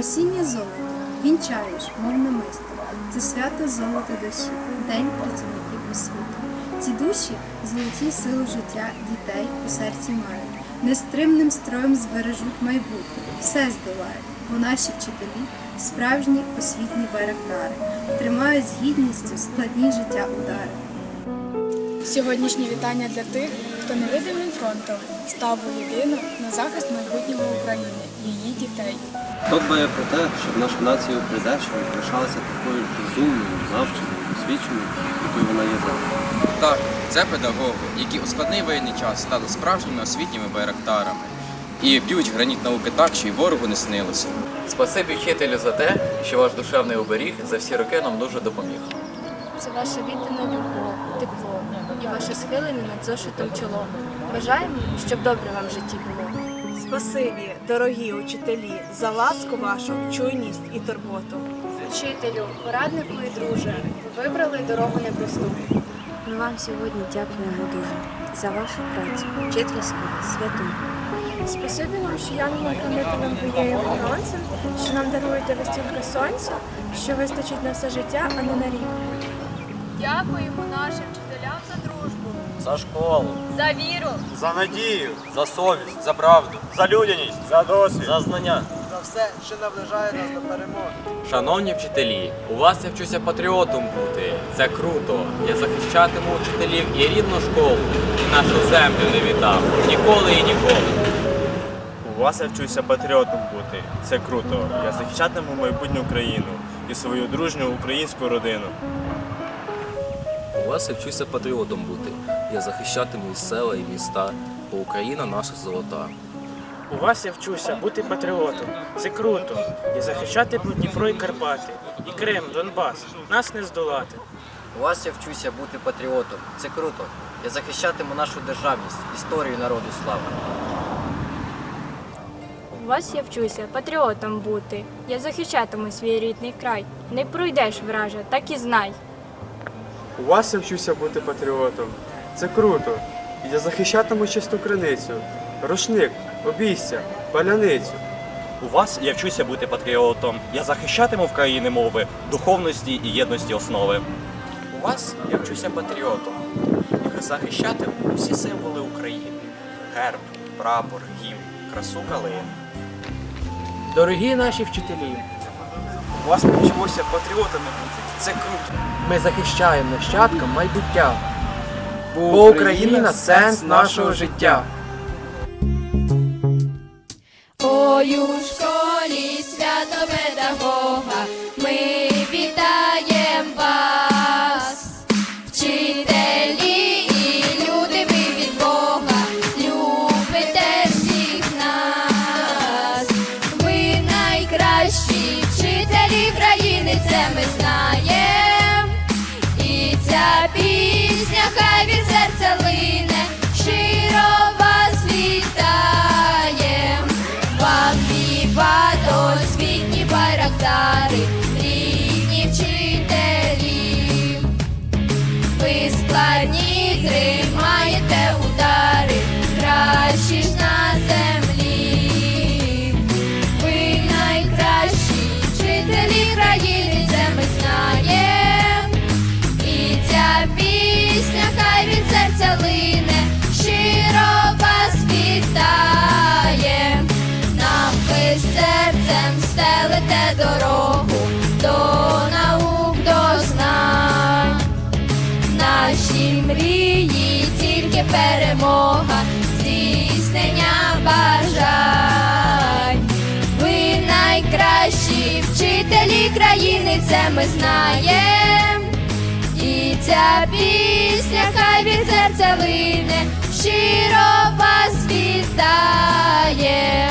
Осіннє золото, вінчаєш, мов намисто, це свято золото душі, день працівників освіти. Ці душі золоті силу життя дітей у серці мають, нестримним строєм збережуть майбутнє, все здолають, бо наші вчителі справжні освітні байрактари, тримають з гідністю складні життя удари. Сьогоднішнє вітання для тих, хто невидимим фронтом став воєдино на захист майбутнього України, її дітей. Хто дбає про те, щоб наша нація у прийдешньому лишалася такою ж розумною, навченою, досвідченою, якою вона є зараз. Так, це педагоги, які у складний воєнний час стали справжніми освітніми байрактарами і б'ють граніт науки так, що й ворогу не снилося. Спасибі вчителю за те, що ваш душевний оберіг за всі роки нам дуже допоміг. Це ваша віддана любов, тепло і ваше схилене над зошитом чоло. Бажаємо, щоб добре вам в житті було. Спасибі, дорогі учителі, за ласку вашу, чуйність і турботу. Вчителю, пораднику і друже, вибрали дорогу непросту. Ми вам сьогодні дякуємо дуже за вашу працю, вчительську, святу. Спасибі вам, що янголам хранителям ви є охоронцем, що нам даруєте ви стільки сонця, що вистачить на все життя, а не на рік. Дякуємо нашим вчителям за школу, за віру, за надію, за совість, за правду, за людяність, за досвід, за знання. за все, що наближає нас до перемоги. Шановні вчителі, у вас я вчуся патріотом бути. Це круто. Я захищатиму вчителів і рідну школу, і нашу землю не віддам. Ніколи і ніколи. У вас я вчуся патріотом бути. Це круто. Я захищатиму майбутню країну і свою дружню українську родину. У вас я вчуся патріотом бути. Я захищатиму і села, і міста, бо Україна наша золота. У вас я вчуся бути патріотом. Це круто. І захищати Дніпро і Карпати. І Крим, Донбас. Нас не здолати. У вас я вчуся бути патріотом. Це круто. Я захищатиму нашу державність, історію народу славу. У вас я вчуся патріотом бути. Я захищатиму свій рідний край. Не пройдеш враже, так і знай. У вас я вчуся бути патріотом. Це круто. Я захищатиму чисту криницю. Рушник, обійстя, паляницю. У вас я вчуся бути патріотом. Я захищатиму в країни мови, духовності і єдності основи. У вас я вчуся патріотом. Я захищатиму всі символи України: герб, прапор, гімн, красу калини. Дорогі наші вчителі, у вас вчимося патріотами бути. Це круто. Ми захищаємо нащадкам майбуття. Бо Україна сенс нашого життя. Ой, у школі свято педагога, ми вітаємо вас, вчителі і люди ви від Бога, любите всіх нас, ви найкращі вчителі країни, це ми від тільки перемога, здійснення бажань. Ви найкращі вчителі країни, це ми знаєм. І ця пісня хай від серця лине, щиро вас вітає.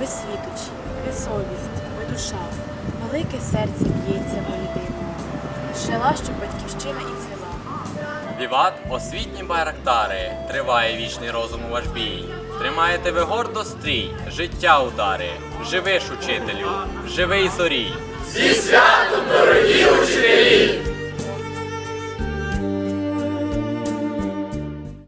ви світочі, ви совість, ви душа, велике серце б'ється в єдиному. Жила, щоб батьківщина і цвіла. Віват, освітні байрактари, триває вічний розум у ваш бій. Тримаєте ви гордо стрій, життя удари. Живиш, учителю, живий зорій. Зі святом, дорогі учителі!